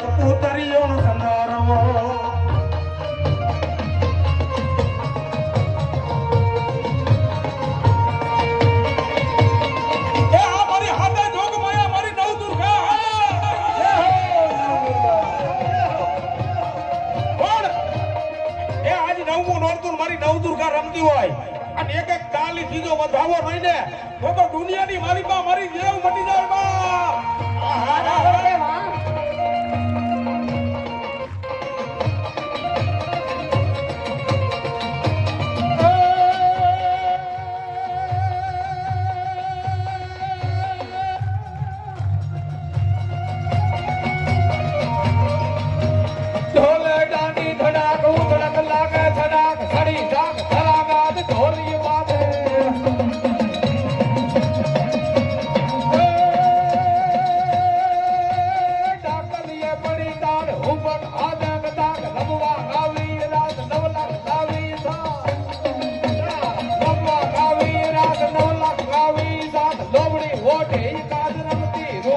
કબૂતરીઓનો સંધારવો મારી નવદુર્ગા રમતી હોય. અને એક એક તાલી ચીજો વધાવો નહીં ને, તો દુનિયાની મારી મારી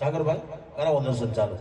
સાગરભાઈ કરાવો દર્શન ચાલુ.